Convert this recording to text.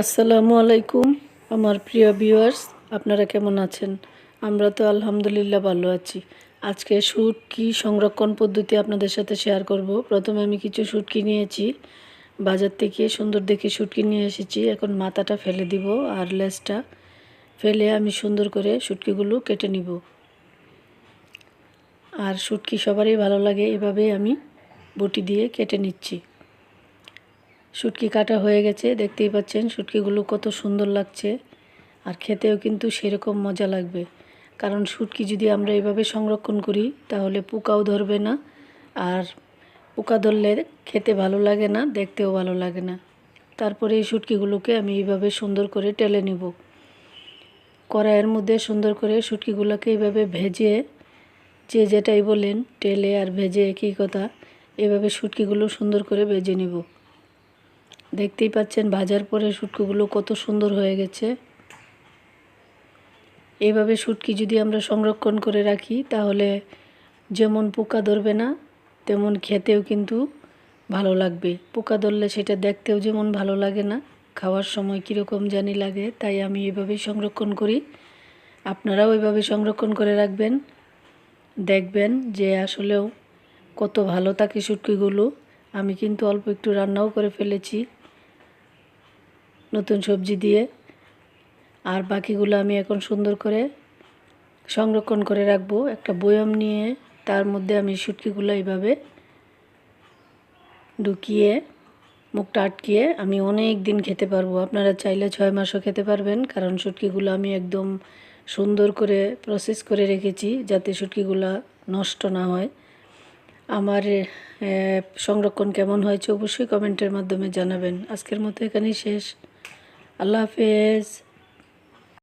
আসসালামু আলাইকুম, আমার প্রিয় ভিউয়ার্স আপনারা কেমন আছেন? আমরা তো আলহামদুলিল্লাহ ভালো আছি। আজকে শুটকি সংরক্ষণ পদ্ধতি আপনাদের সাথে শেয়ার করব। প্রথমে আমি কিছু শুটকি নিয়েছি। বাজার থেকে সুন্দর দেখে শুটকি নিয়ে এসেছি। এখন মাথাটা ফেলে দিব আর লেসটা ফেলে আমি সুন্দর করে শুটকিগুলো কেটে নিব। আর শুটকি সবারই ভালো লাগে এভাবে আমি বটি দিয়ে কেটে নিচ্ছি। শুটকি কাটা হয়ে গেছে, দেখতেই পাচ্ছেন শুটকিগুলো কত সুন্দর লাগছে। আর খেতেও কিন্তু সেরকম মজা লাগবে। কারণ শুটকি যদি আমরা এভাবে সংরক্ষণ করি, তাহলে পোকাও ধরবে না। আর পোকা ধরলে খেতে ভালো লাগে না, দেখতেও ভালো লাগে না। তারপরে এই শুটকিগুলোকে আমি এইভাবে সুন্দর করে টেলে নিব। কড়াইয়ের মধ্যে সুন্দর করে শুটকিগুলোকে এইভাবে ভেজে, যে যেটাই বলেন, টেলে আর ভেজে একই কথা, এভাবে শুটকিগুলো সুন্দর করে ভেজে নিব। দেখতেই পাচ্ছেন ভাজার পরে শুটকিগুলো কত সুন্দর হয়ে গেছে। এভাবে শুটকি যদি আমরা সংরক্ষণ করে রাখি, তাহলে যেমন পোকা ধরবে না, তেমন খেতেও কিন্তু ভালো লাগবে। পোকা ধরলে সেটা দেখতেও যেমন ভালো লাগে না, খাওয়ার সময় কীরকম জানি লাগে, তাই আমি এভাবেই সংরক্ষণ করি। আপনারাও ওইভাবে সংরক্ষণ করে রাখবেন, দেখবেন যে আসলেও কত ভালো থাকে শুটকিগুলো। আমি কিন্তু অল্প একটু রান্নাও করে ফেলেছি। নতুন সবজি দিয়ে। আর বাকিগুলো আমি এখন সুন্দর করে সংরক্ষণ করে রাখব। একটা বয়ম নিয়ে তার মধ্যে আমি শুটকিগুলো এইভাবে ঢুকিয়ে, মুখটা আটকিয়ে আমি অনেক দিন খেতে পারব। আপনারা চাইলে ছয় মাসও খেতে পারবেন, কারণ শুটকিগুলো আমি একদম সুন্দর করে প্রসেস করে রেখেছি যাতে শুটকিগুলো নষ্ট না হয়। আমার সংরক্ষণ কেমন হয়েছে অবশ্যই কমেন্টের মাধ্যমে জানাবেন। আজকের মতো এখানেই শেষ। আল্লাহ হাফেজ